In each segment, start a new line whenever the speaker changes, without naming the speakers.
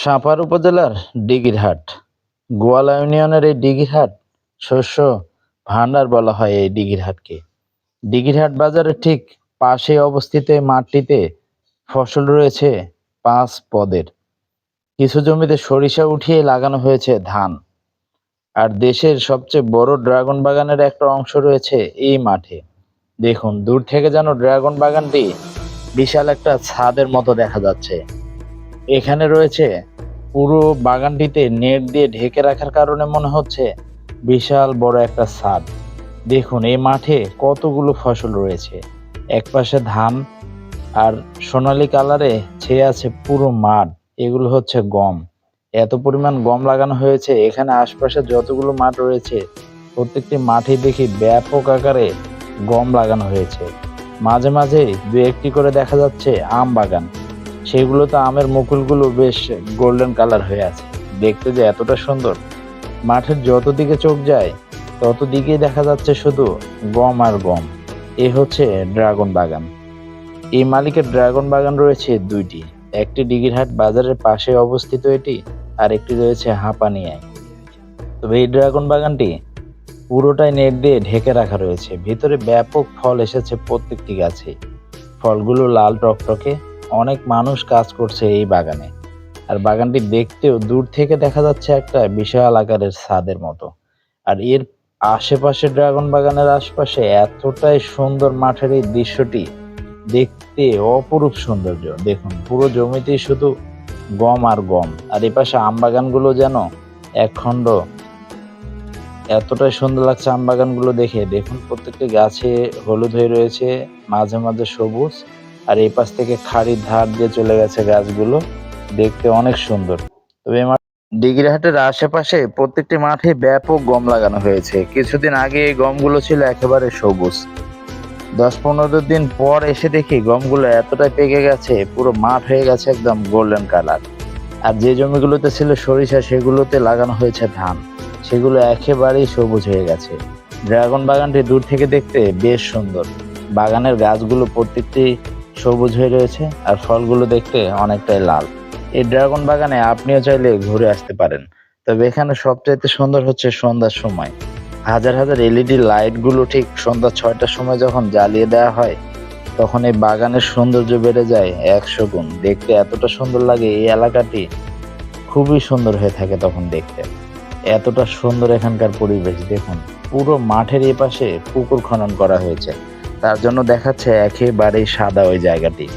Supper উপজেলার ডিগিরহাট। গোয়ালা ইউনিয়নের এই ডিগিরহাট শস্য ভান্ডার বলা হয় এই ডিগিরহাটকে। ডিগিরহাট বাজারের ঠিক পাশে অবস্থিত মাঠটিতে ফসল রয়েছে পাঁচ পদের। কিছু জমিতে সরিষা উঠিয়ে লাগানো হয়েছে ধান। আর দেশের সবচেয়ে বড় ড্রাগন বাগানের একটা অংশ রয়েছে এই মাঠে। দেখুন, দূর থেকে যেন ড্রাগন বাগানটি বিশাল একটা ছাদের মতো দেখা যাচ্ছে। এখানে রয়েছে পুরো বাগানটিতে নেট দিয়ে ঢেকে রাখার কারণে মনে হচ্ছে বিশাল বড় একটা ছাদ। দেখুন, এই মাঠে কতগুলো ফসল রয়েছে। এক পাশে ধান আর সোনালী কালারে ছেয়ে আছে পুরো মাঠ। এগুলো হচ্ছে গম। এত পরিমাণ গম লাগানো হয়েছে, এখানে আশপাশে যতগুলো মাঠ রয়েছে, প্রত্যেকটি মাঠে দেখি ব্যাপক আকারে গম লাগানো হয়েছে। মাঝে মাঝে দু একটি করে দেখা যাচ্ছে আম বাগান। সেগুলোতে আমের মুকুলগুলো বেশ গোল্ডেন কালার হয়ে আছে। দেখতে যে এতটা সুন্দর। মাঠের যত দিকে চোখ যায়, তত দিকেই দেখা যাচ্ছে শুধু গম আর গম। এ হচ্ছে ড্রাগন বাগান। এই মালিকের ড্রাগন বাগান রয়েছে দুইটি। একটি ডিগিরহাট বাজারের পাশে অবস্থিত এটি, আর একটি রয়েছে হাঁপানিয়ায়। তবে এই ড্রাগন বাগানটি পুরোটাই নেট দিয়ে ঢেকে রাখা রয়েছে। ভিতরে ব্যাপক ফল এসেছে প্রত্যেকটি গাছে। ফলগুলো লাল টকটকে অনেক মানুষ কাজ করছে এই বাগানে। আর বাগানটি দেখতেও দূর থেকে দেখা যাচ্ছে একটা বিশাল আকারের ছাদের মতো। আর এর আশেপাশে ড্রাগন বাগানের আশপাশে এতটাই সুন্দর মাঠের এই দৃশ্যটি দেখতে অপরূপ সৌন্দর্য। দেখুন, পুরো জমিতেই শুধু গম আর গম। আর এই পাশে আম বাগানগুলো যেন একখণ্ড এতটাই সুন্দর লাগছে আম বাগানগুলো দেখে। দেখুন, প্রত্যেকটি গাছে হলুদ হয়ে রয়েছে, মাঝে মাঝে সবুজ। আর এই পাশ থেকে খাড়ির ধার দিয়ে চলে গেছে গাছগুলো। দেখতে অনেক সুন্দর। তবে ডিগ্রিহাটের আশেপাশে প্রত্যেকটি মাঠে ব্যাপক গম লাগানো হয়েছে। কিছুদিন আগে এই গমগুলো ছিল একেবারে সবুজ। দশ পনেরো দিন পর এসে দেখি গমগুলো এতটাই পেকে গেছে, পুরো মাঠ হয়ে গেছে একদম গোল্ডেন কালার। আর যে জমিগুলোতে ছিল সরিষা, সেগুলোতে লাগানো হয়েছে ধান। সেগুলো একেবারেই সবুজ হয়ে গেছে। ড্রাগন বাগানটি দূর থেকে দেখতে বেশ সুন্দর। বাগানের গাছগুলো প্রত্যেকটি সবুজ হয়ে রয়েছে আর ফলগুলো দেখতে অনেকটাই লাল। এই ড্রাগন বাগানে আপনিও চাইলে ঘুরে আসতে পারেন। তবে এখানে সবচাইতে সুন্দর হচ্ছে সন্ধ্যার সময়। হাজার হাজার এলইডি লাইটগুলো ঠিক সন্ধ্যা ছয়টার সময় যখন জ্বালিয়ে দেওয়া হয়, তখন এই বাগানের সৌন্দর্য বেড়ে যায় একশো গুণ। দেখতে এতটা সুন্দর লাগে এই এলাকাটি, খুবই সুন্দর হয়ে থাকে তখন দেখতে। এতটা সুন্দর এখানকার পরিবেশ, দেখুন। পুরো মাঠের এপাশে পুকুর খনন করা হয়েছে। তার জন্য দেখাচ্ছে একেবারেই সাদা ওই জায়গাটি।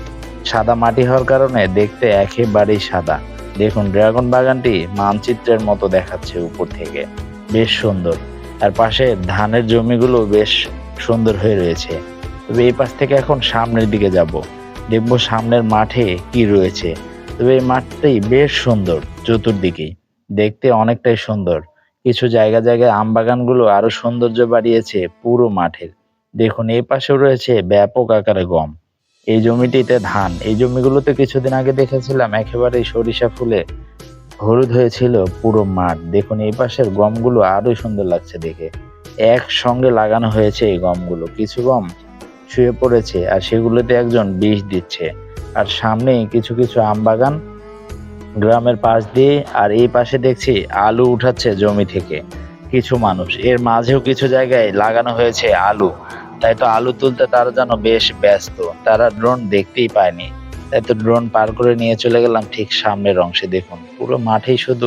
সাদা মাটি হওয়ার কারণে দেখতে একেবারেই সাদা। দেখুন, ড্রাগন বাগানটি মানচিত্রের মতো দেখাচ্ছে উপর থেকে। বেশ সুন্দর। আর পাশে ধানের জমিগুলো বেশ সুন্দর হয়ে রয়েছে। তবে এই পাশ থেকে এখন সামনের দিকে যাব। দেখব সামনের মাঠে কি রয়েছে। তবে এই মাঠটি বেশ সুন্দর চতুর্দিকেই দেখতে অনেকটাই সুন্দর। কিছু জায়গা জায়গায় আম বাগানগুলো আরও সৌন্দর্য বাড়িয়েছে পুরো মাঠের। দেখুন, এই পাশেও রয়েছে ব্যাপক আকারে গম। এই জমিটিতে ধান। এই জমিগুলোতে কিছুদিন আগে দেখেছিলাম একেবারেই সরিষা ফুলে হলুদ হয়েছিল পুরো মাঠ। দেখুন, এই পাশের গমগুলো আরোই সুন্দর লাগছে দেখে। একসঙ্গে লাগানো হয়েছে এই গমগুলো। কিছু গম শুয়ে পড়েছে আর সেগুলোতে একজন বিষ দিচ্ছে। আর সামনে কিছু কিছু আম বাগান গ্রামের পাশ দিয়ে আর এই পাশে দেখছি আলু উঠাচ্ছে জমি থেকে। কিছু মানুষ। এর মাঝেও কিছু জায়গায় লাগানো হয়েছে আলু। তাই তো আলু তুলতে তারা যেন বেশ ব্যস্ত। তারা ড্রোন দেখতেই পায়নি। তাই তো ড্রোন পার করে নিয়ে চলে গেলাম ঠিক সামনের অংশে। দেখুন, পুরো মাঠেই শুধু